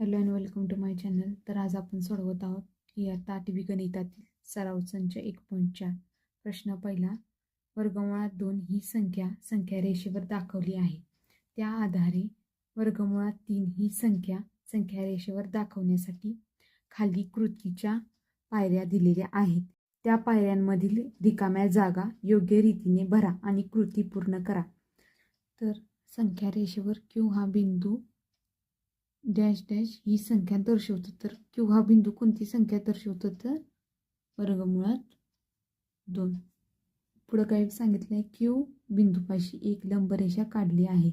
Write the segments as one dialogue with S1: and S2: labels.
S1: Hello and welcome to my channel तर आज आपण सोडवत आहोत इयत्ता आठवी गणितातील सराव संच एक पॉईंट चार. प्रश्न पहिला वर्गमुळात दोन ही संख्या संख्या रेषेवर दाखवली आहे. त्या आधारे वर्गमुळात तीन ही संख्या संख्या रेषेवर दाखवण्यासाठी खाली कृतीच्या पायऱ्या दिलेल्या आहेत. त्या पायऱ्यांमधील रिकाम्या जागा योग्य रीतीने भरा आणि कृती पूर्ण करा. तर संख्या रेषेवर क्यू हा बिंदू डॅश डॅश ही संख्या दर्शवतो. तर क्यू हा बिंदू कोणती संख्या दर्शवतो तर? वर्गमुळात दोन. पुढं काय सांगितलं आहे क्यू बिंदूपाशी एक लंबरेषा काढली आहे.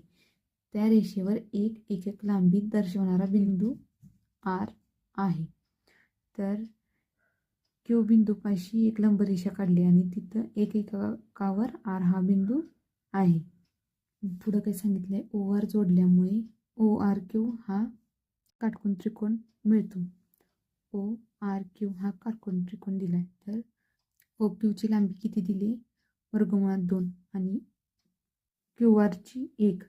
S1: त्या रेषेवर एक एकक लांबी दर्शवणारा बिंदू आर आहे. तर क्यू बिंदूपाशी एक लंबरेषा काढली आणि तिथं एक एकावर आर हा बिंदू आहे. पुढं काय सांगितलं आहे ओवर जोडल्यामुळे ओ आर क्यू हा काटकोन त्रिकोण मिळतो. ओ आर क्यू हा काटकोन त्रिकोण दिला आहे तर ओ क्यूची लांबी किती दिली? वर्गमुळात दोन आणि क्यू आरची एक.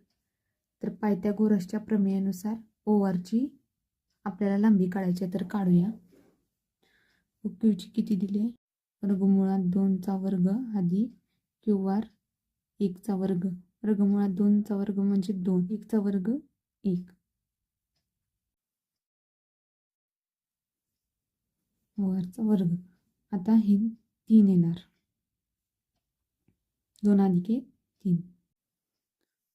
S1: तर पायथ्यागोरसच्या प्रमेयानुसार ओ आरची आपल्याला लांबी काढायची आहे तर काढूया. ओ क्यूची किती दिली? वर्गमुळात दोनचा वर्ग आधी क्यू आर एकचा वर्ग. वर्गमुळात दोनचा वर्ग म्हणजे दोन. एकचा वर्ग एक वरचा वर्ग. आता हे तीन येणार. दोन अधिके तीन.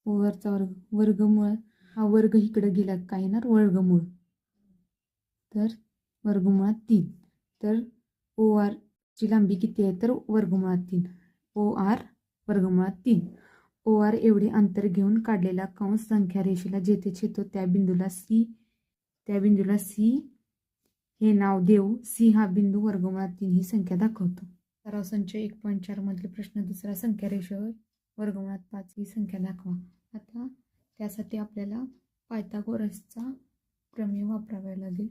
S1: वरचा वर्ग. वर्गमूळ हा वर्ग इकडं गेला काय येणार? वर्गमूळ. तर वर्गमुळात तीन. तर ओ आरची लांबी किती आहे? तर वर्गमुळात तीन. ओ आर वर्गमुळात तीन. ओ आर एवढे अंतर घेऊन काढलेला कंस संख्या रेषेला जेथे छेदतो त्या बिंदूला सी त्या बिंदूला सी. हे नाव देऊ. सी हा बिंदू वर्गमुळात तीन ही संख्या दाखवतो. सराव संच एक पॉईंट चारमधले प्रश्न दुसरा संख्या रेषेवर वर्गमुळात पाच ही संख्या दाखवा. आता त्यासाठी आपल्याला पायथागोरसचा प्रमेय वापरावा लागेल.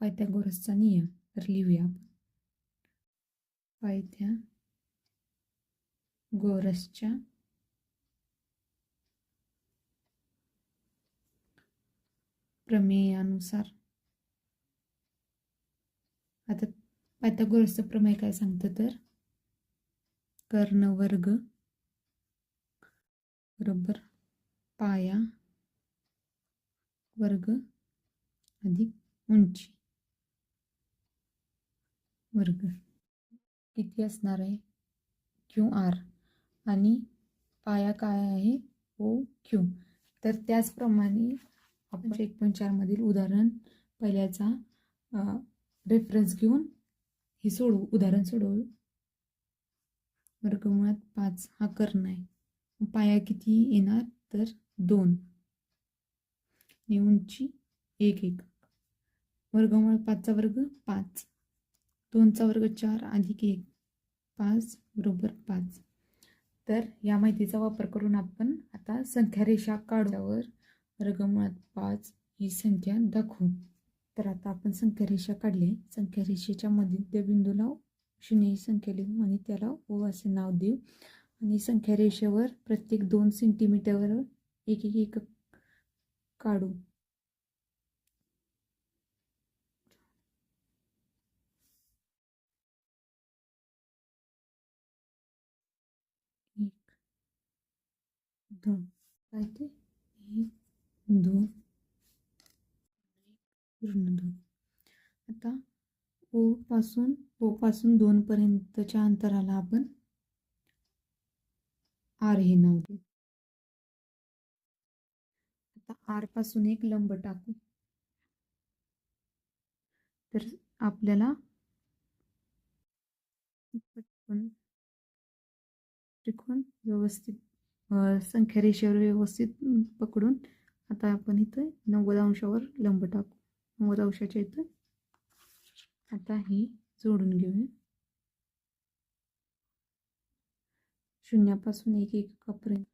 S1: पायथागोरसचा नियम. तर लिहूया आपण. पायथ्या गोरसच्या प्रमेयानुसार आता पायथागोरसचं प्रमेय काय सांगतं तर कर्ण वर्ग बरोबर पाया वर्ग अधिक उंची वर्ग किती असणार आहे क्यू आर आणि पाया काय आहे ओ क्यू तर त्याचप्रमाणे आपण एक पॉईंट चारमधील उदाहरण पहिल्याचा रेफरन्स घेऊन हे सोडवू उदाहरण सोडवू. वर्गमुळात पाच हा कर्ण आहे. पाया किती येणार? तर दोन. आणि उंची एक एक. वर्गमुळ पाचचा वर्ग पाच. दोनचा वर्ग चार अधिक एक. पाच बरोबर पाच. तर या माहितीचा वापर करून आपण आता संख्या रेषा काढल्यावर वर्गमुळात पाच ही संख्या दाखवू. तर आता आपण संख्या रेषा काढली. संख्या रेषेच्या मध्य बिंदूला शून्य ही संख्या लिहू आणि त्याला ओ असे नाव देऊ. आणि संख्या रेषेवर प्रत्येक दोन सेंटीमीटरवर एक एक एक काढू. एक दोन. काय ते? एक दोन. पूर्ण दोन. आता ओ पासून ओ पासून दोन पर्यंतच्या अंतराला आपण आर हे नाव देऊ. आता आरपासून एक लंब टाकू. तर आपल्याला पटकन त्रिकोण व्यवस्थित संख्या रेषेवर व्यवस्थित पकडून आता आपण इथं नव्वद अंशावर लंब टाकू. नव्वद अंशाच्या इथं आता ही जोडून घेऊया. शून्यापासून एक एककापर्यंत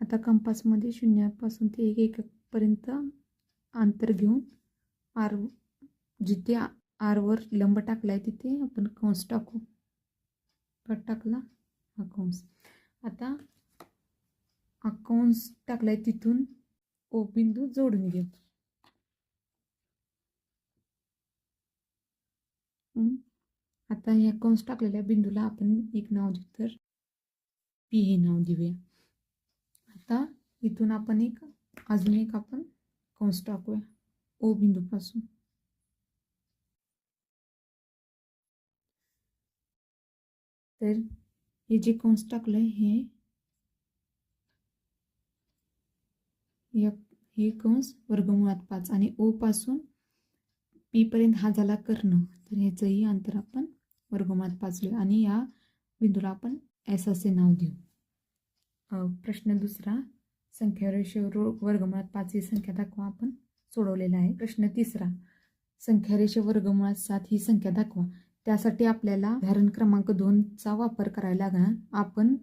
S1: आता कंपासमध्ये शून्यापासून ते एक एकपर्यंत अंतर घेऊन आर जिथे आरवर लंब टाकला आहे तिथे आपण कंस टाकू. कट टाकला हा कंस. आता अकाउंट्स टाकलाय तिथून. ओ बिंदू जोडून घेऊ आता ह्या कंस टाकलेल्या बिंदूला आपण एक नाव देऊ तर पी हे नाव देऊया. आता इथून आपण एक अजून एक आपण कंस टाकूया. ओ बिंदूपासून. तर हे जे कंस टाकलंय हे एक हे कंस वर्गमुळात पाच आणि ओ पासून पीपर्यंत हा झाला कर्ण. तर ह्याचंही अंतर आपण वर्गमुळात पाच लिहू आणि या बिंदूला आपण एस असे नाव देऊ. प्रश्न दुसरा. संख्या रेषेवर वर्गमुळात पाच ही संख्या दाखवा आपण. सोडवलेला आहे. प्रश्न तिसरा. संख्या रेषे वर्गमुळात सात ही संख्या दाखवा. त्यासाठी आपल्याला उदाहरण क्रमांक दोनचा वापर करायला लागणार. आपण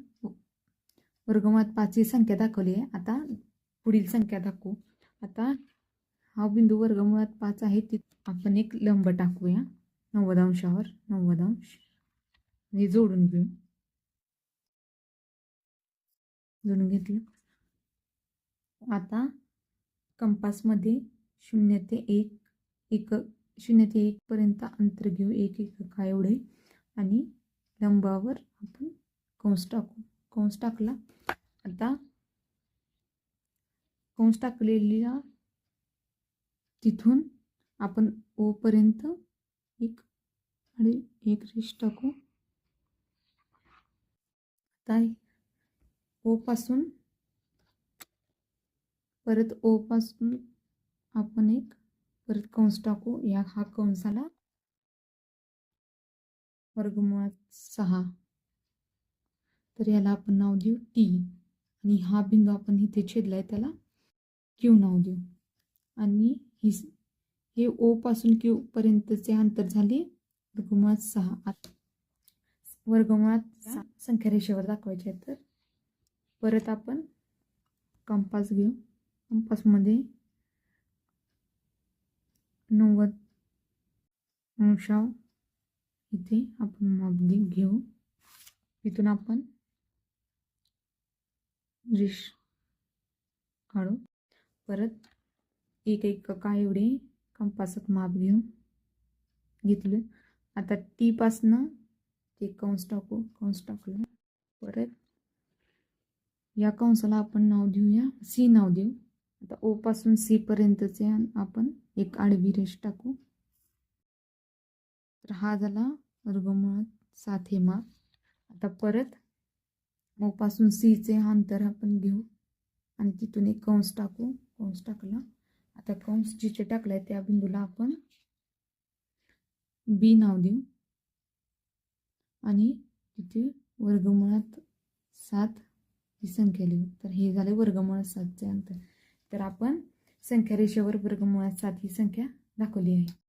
S1: वर्गमुळात पाच ही संख्या दाखवली आहे. आता पुढील संख्या दाखवू. आता हा बिंदू वर्गमुळात पाच आहे ती आपण एक लंब टाकूया. नव्वद अंशावर नव्वद अंश. हे जोडून घेऊ. जोडून घेतलं. आता कंपासमध्ये शून्य ते एक एक शून्य ते एकपर्यंत अंतर घेऊ. एक एक काय एवढे? आणि लंबावर आपण कंस टाकू. कंस टाकला. आता कंस टाकलेला तिथून आपण ओपर्यंत एक आणि एक रेष टाकू. आता ओपासून परत ओपासून आपण एक परत कंस टाकू. या हा कंसाला वर्गमुळात सहा. तर याला आपण नाव देऊ टी आणि हा बिंदू आपण इथे छेदलाय त्याला क्यू नाव देऊ. आणि ही हे ओ पासून क्यू पर्यंतचे अंतर झाले वर्गमुळात सहा. आता वर्गमुळात संख्या रेषेवर दाखवायचे आहे तर परत आपण कंपास घेऊ. कंपासमध्ये नव्वद अंशाव इथे आपण माप घेऊ. इथून आपण रेष काढू. परत एक एक का एवढे कंपासात माप घेऊ घेतलं. आता टीपासनं ते कंस टाकू कंस टाकलं. परत या कंसाला आपण नाव देऊया सी नाव देऊ. आता ओपासून सीपर्यंतचे आपण एक आडवी रेष टाकू. तर हा झाला वर्गमुळात सात हे माप. आता परत ओपासून सीचे अंतर आपण घेऊ आणि तिथून एक कंस टाकू. कंस टाकला. आता कंस जिथे टाकलाय त्या बिंदूला आपण बी नाव देऊ. आणि तिथे वर्गमुळात सात ही संख्या लिहू. तर हे झाले वर्गमुळात सातचे अंतर. तर आपण संख्या रेषेवर वर्गमुळात सात ही संख्या दाखवली आहे.